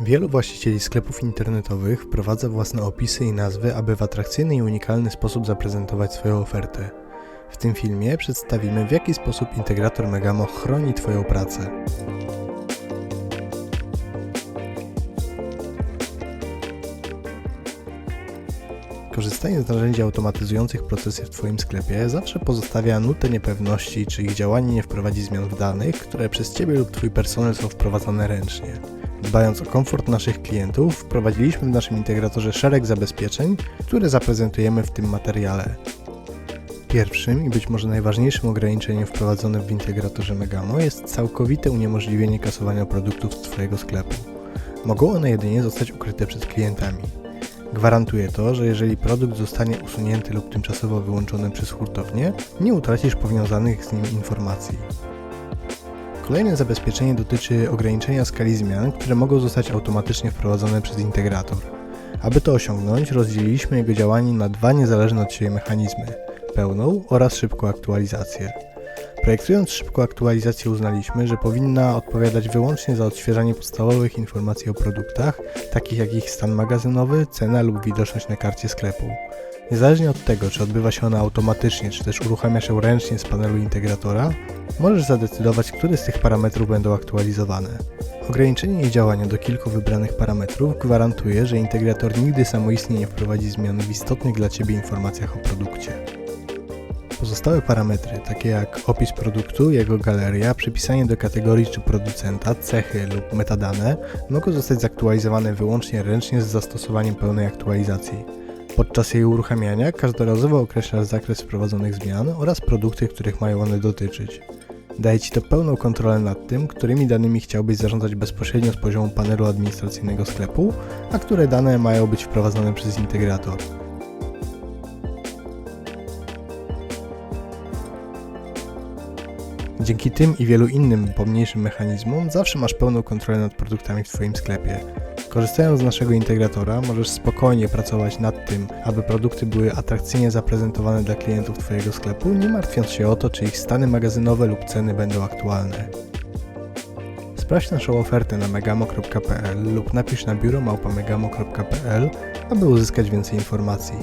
Wielu właścicieli sklepów internetowych wprowadza własne opisy i nazwy, aby w atrakcyjny i unikalny sposób zaprezentować swoją ofertę. W tym filmie przedstawimy, w jaki sposób integrator Megamo chroni Twoją pracę. Korzystanie z narzędzi automatyzujących procesy w Twoim sklepie zawsze pozostawia nutę niepewności, czy ich działanie nie wprowadzi zmian w danych, które przez Ciebie lub Twój personel są wprowadzane ręcznie. Dbając o komfort naszych klientów, wprowadziliśmy w naszym integratorze szereg zabezpieczeń, które zaprezentujemy w tym materiale. Pierwszym i być może najważniejszym ograniczeniem wprowadzonym w integratorze Megamo jest całkowite uniemożliwienie kasowania produktów z Twojego sklepu. Mogą one jedynie zostać ukryte przed klientami. Gwarantuje to, że jeżeli produkt zostanie usunięty lub tymczasowo wyłączony przez hurtownię, nie utracisz powiązanych z nim informacji. Kolejne zabezpieczenie dotyczy ograniczenia skali zmian, które mogą zostać automatycznie wprowadzone przez integrator. Aby to osiągnąć, rozdzieliliśmy jego działanie na dwa niezależne od siebie mechanizmy pełną oraz szybką aktualizację. Projektując szybką aktualizację uznaliśmy, że powinna odpowiadać wyłącznie za odświeżanie podstawowych informacji o produktach, takich jak ich stan magazynowy, cena lub widoczność na karcie sklepu. Niezależnie od tego, czy odbywa się ona automatycznie, czy też uruchamia się ręcznie z panelu integratora, możesz zadecydować, które z tych parametrów będą aktualizowane. Ograniczenie jej działania do kilku wybranych parametrów gwarantuje, że integrator nigdy samoistnie nie wprowadzi zmian w istotnych dla Ciebie informacjach o produkcie. Pozostałe parametry, takie jak opis produktu, jego galeria, przypisanie do kategorii czy producenta, cechy lub metadane, mogą zostać zaktualizowane wyłącznie ręcznie z zastosowaniem pełnej aktualizacji. Podczas jej uruchamiania każdorazowo określasz zakres wprowadzonych zmian oraz produkty, których mają one dotyczyć. Daje Ci to pełną kontrolę nad tym, którymi danymi chciałbyś zarządzać bezpośrednio z poziomu panelu administracyjnego sklepu, a które dane mają być wprowadzone przez integrator. Dzięki tym i wielu innym pomniejszym mechanizmom zawsze masz pełną kontrolę nad produktami w Twoim sklepie. Korzystając z naszego integratora, możesz spokojnie pracować nad tym, aby produkty były atrakcyjnie zaprezentowane dla klientów Twojego sklepu, nie martwiąc się o to, czy ich stany magazynowe lub ceny będą aktualne. Sprawdź naszą ofertę na megamo.pl lub napisz na biuromałpamegamo.pl, aby uzyskać więcej informacji.